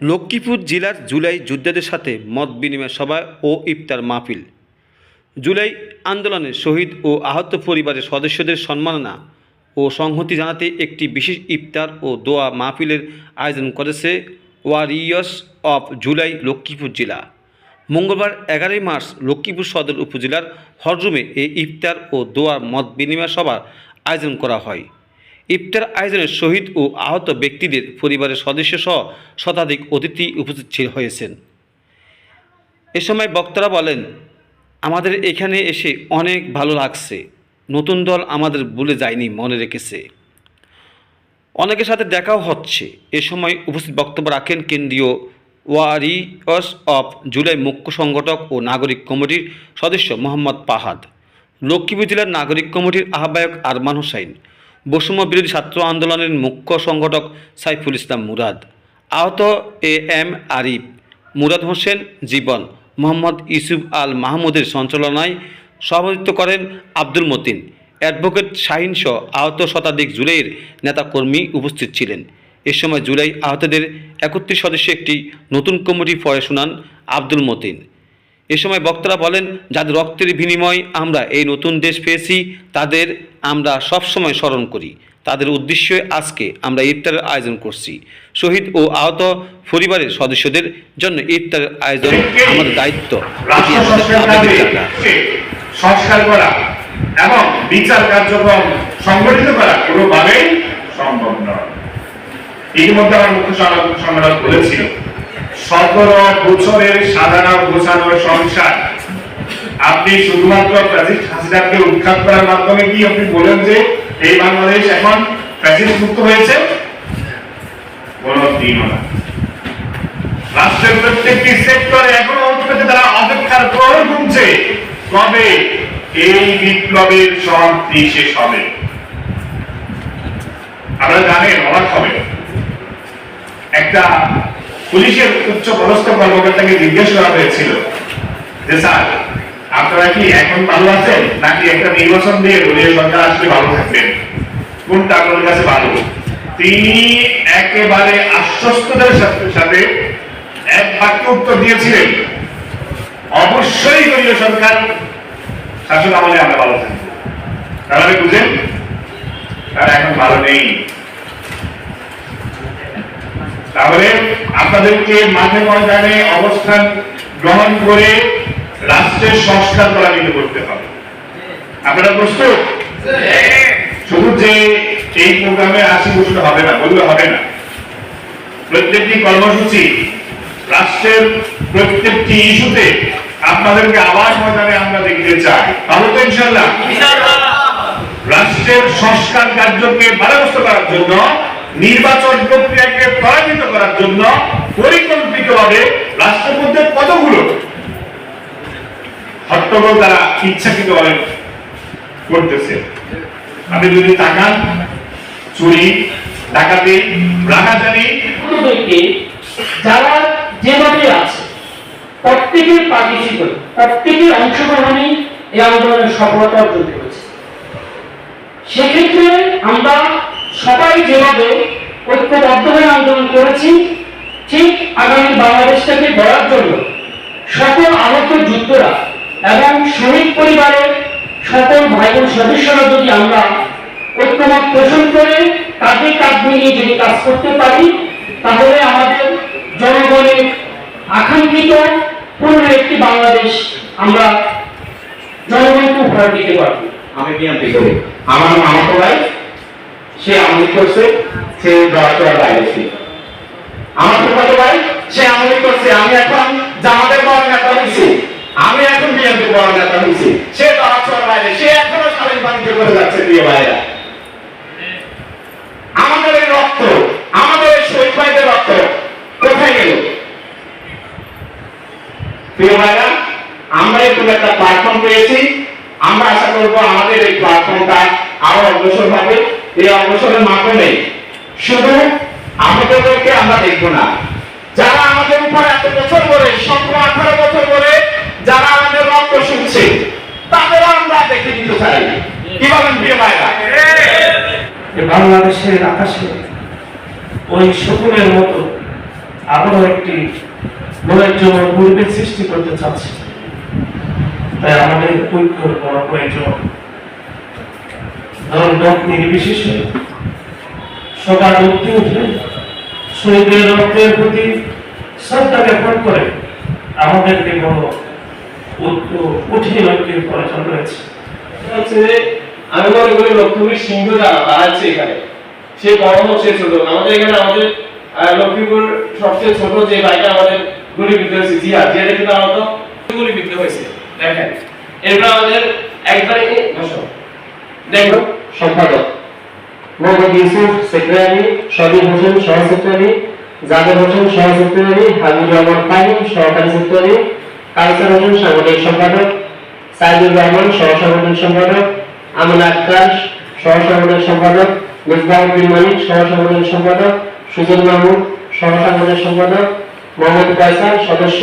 লক্ষ্মীপুর জেলার জুলাই যোদ্ধাদের সাথে মত বিনিময় সভা ও ইফতার মাহফিল। জুলাই আন্দোলনে শহীদ ও আহত পরিবারের সদস্যদের সম্মাননা ও সংহতি জানাতে একটি বিশেষ ইফতার ও দোয়া মাহফিলের আয়োজন করেছে ওয়ারিয়স অফ জুলাই লক্ষ্মীপুর জেলা। মঙ্গলবার এগারোই মার্চ লক্ষ্মীপুর সদর উপজেলার হররুমে এই ইফতার ও দোয়া মত বিনিময় সভার আয়োজন করা হয়। ইফতার আয়োজনে শহীদ ও আহত ব্যক্তিদের পরিবারের সদস্য সহ শতাধিক অতিথি উপস্থিত হয়েছেন। এ সময় বক্তারা বলেন, আমাদের এখানে এসে অনেক ভালো লাগছে। নতুন দল আমাদের ভুলে যায়নি মনে রেখেছে। অনেকের সাথে দেখাও হচ্ছে। এ সময় উপস্থিত বক্তব্য রাখেন কেন্দ্রীয় ওয়ারিয়স অফ জুলাই মুখ্য সংগঠক ও নাগরিক কমিটির সদস্য মোহাম্মদ পাহাদ। লক্ষ্মীপুর জেলার নাগরিক কমিটির আহ্বায়ক আরমান হোসাইন বৈষম্য বিরোধী ছাত্র আন্দোলনের মুখ্য সংগঠক সাইফুল ইসলাম মুরাদ। আহত এ এম আরিফ। মুরাদ হোসেন জীবন। মোহাম্মদ ইউসুফ আল মাহমুদের সঞ্চালনায় সভাপতিত্ব করেন আব্দুল মতিন। অ্যাডভোকেট শাহিন সহ আহত শতাধিক জুলাইয়ের নেতাকর্মী উপস্থিত ছিলেন। এ সময় জুলাই আহতদের একত্রিশ সদস্য একটি নতুন কমিটি পড়ে শোনান আব্দুল মতিন। এ সময় বক্তারা বলেন, যাদের রক্তের বিনিময় আমরা এই নতুন দেশ পেয়েছি, তাদের আমরা সবসময় স্মরণ করি। তাদের উদ্দেশ্যে আজকে আমরা ইফতারের আয়োজন করছি। শহীদ ও আহত পরিবারের সদস্যদের জন্য ইফতারের আয়োজন আমাদের দায়িত্ব। সংস্কার করা এবং বিচার কার্যক্রম সংগঠিত করা কোনোভাবেই সম্ভব নয়। ইতিমধ্যে আমার মুখ্য সংগঠক বলেছিল সতেরো বছরের সাধারণ গোছানোর সংসার। আপনি শুধুমাত্র প্রেসিডেন্ট হাসিনাকে উৎখাত করার মাধ্যমে কি আপনি বলেন যে এই বাংলাদেশ এখন প্রেসিডেন্ট মুক্ত হয়েছে? রাষ্ট্রের প্রত্যেকটি সেক্টরে এখনও অন্তত তারা অপেক্ষার প্রহর গুনছে কবে এই বিপ্লবের সমাপ্তি শেষ হবে? আপনারা জানেন, অবাক হবে একটা পুলিশের উচ্চ পদস্থ কর্মকর্তাকে জিজ্ঞেস করা হয়েছিল যে, স্যার, আপনারা কি এখন ভালো আছেন? নাকি একটা নির্বাচন দিয়ে দলীয় সরকার আসলে ভালো থাকবেন? কোনটা আপনার কাছে ভালো? তিনি একেবারে আশ্বস্ততার সাথে এক বাক্য উত্তর দিয়েছিলেন, অবশ্যই দলীয় সরকার শাসন আমলে আমরা ভালো থাকব। তাহলে বুঝেন, তারা এখন ভালো নেই। তাহলে আপনাদেরকে মাঠে ময়দানে অবস্থান গ্রহণ করে রাষ্ট্রের সংস্কার ত্বরান্বিত করতে হবে। আপনারা প্রস্তুত? শুধু যে এই প্রোগ্রামে আসি বসলে হবে না, বললে হবে না। প্রত্যেকটি কর্মসূচি, রাষ্ট্রের প্রত্যেকটি ইস্যুতে আপনাদেরকে আবার ময়দানে আমরা দেখতে চাই। ভালো তো ইনশাল্লাহ রাষ্ট্রের সংস্কার কার্যকে বাধাগ্রস্ত করার জন্য নির্বাচন প্রক্রিয়াকে ত্বরান্বিত করার জন্য পরিকল্পিতভাবে রাষ্ট্রের মধ্যে কতগুলো হট্টগোল তারা ইচ্ছাকৃতভাবে করতেছে। আপনি যদি তাকান, চুরি, ডাকাতি ব্যক্তি যারা যেভাবে আছে, প্রত্যেকের পার্টিসিপেট প্রত্যেকের অংশগ্রহণই এই আন্দোলনের সফলতা অর্জন করেছে। সেক্ষেত্রে আমরা সবাই যেভাবে ঐক্যবদ্ধ আন্দোলন করেছি, ঠিক আগামী বাংলাদেশটাকে গড়ার জন্য। সকল আহত যুদ্ধরা এবং শহীদ পরিবারের সকল ভাই বোন সদস্যরা যদি আমরা ঐক্যমত পোষণ করে কাঁধে কাঁধ মিলিয়ে যদি কাজ করতে পারি, তাহলে আমাদের জনগণের আকাঙ্ক্ষিত পূর্ণ একটি বাংলাদেশ আমরা জনগণকে উপহার দিতে পারব। আমি করি। আমার মামাতো ভাই। সে আমলি করছে, সে দশটার বাইরে ছিল আমার ছোট ভাই? সে আমলি করছে। আমি এখন জামাতের বড় নেতা হয়েছি। আমি এখন বিএনপি বড় নেতা হয়েছি। সে দশটার বাইরে। সে এখনও স্বাধীন বাণিজ্য করে যাচ্ছে, প্রিয় ভাইরা আমাদের এই রক্ত, আমাদের এই শহীদ ভাইদের রক্ত কোথায় গেল? প্রিয় ভাইরা, আমরা একটু একটা প্ল্যাটফর্ম পেয়েছি। আমরা আশা করব আমাদের এই প্ল্যাটফর্মটা আরও অগ্রসর হবে। এই অগ্রসরের মাধ্যমে শুধু আমাদেরকে আমরা দেখব না, যারা আমাদের উপর এত বছর ধরে, সতেরো, আঠারো বছর ধরে যারা আমাদের রক্ত শুনছে, তাদেরও আমরা দেখে দিতে চাই। কি বলেন প্রিয় ভাইরা? বাংলাদেশের আকাশে ওই শকুনের মতো আবারও একটি দলের জন্য পরিবেশ সৃষ্টি করতে চাচ্ছি। তাই আমাদের ঐক্যর বড় প্রয়োজন দল মত নির্বিশেষে সবার উঠতে উঠে শহীদের রক্তের প্রতি শ্রদ্ধা জ্ঞাপন করে। বড় সিংহ যারা দাঁড়াচ্ছে এখানে। সে বড় হোক ছোট। আমাদের এখানে আমাদের লক্ষ্মীপুর সবচেয়ে ছোট যে ভাইটা আমাদের আমার হয়েছে দেখেন, এরপর আমাদের একবারে দেখো। সম্পাদক। মোহাম্মদ ইউসুফ সেক্রেটারি সবির হোসেন সহ সেক্রেটারি জাবের হোসেন সহ সেক্রেটারি, হাবিবুর রহমান ফাহিম সহকারী সেক্রেটারি কালসার হোসেন সাংগঠনিক সম্পাদক, সাইদুর রহমান সহ সাংগঠনিক সম্পাদক, আমিন আক্তার সহ সাংগঠনিক সম্পাদক মিসবাহুদ্দিন মানিক সহ সাংগঠনিক সম্পাদক, সুজন মাহমুদ সহ সাংগঠনিক সম্পাদক, মোহাম্মদ ফয়সাল সদস্য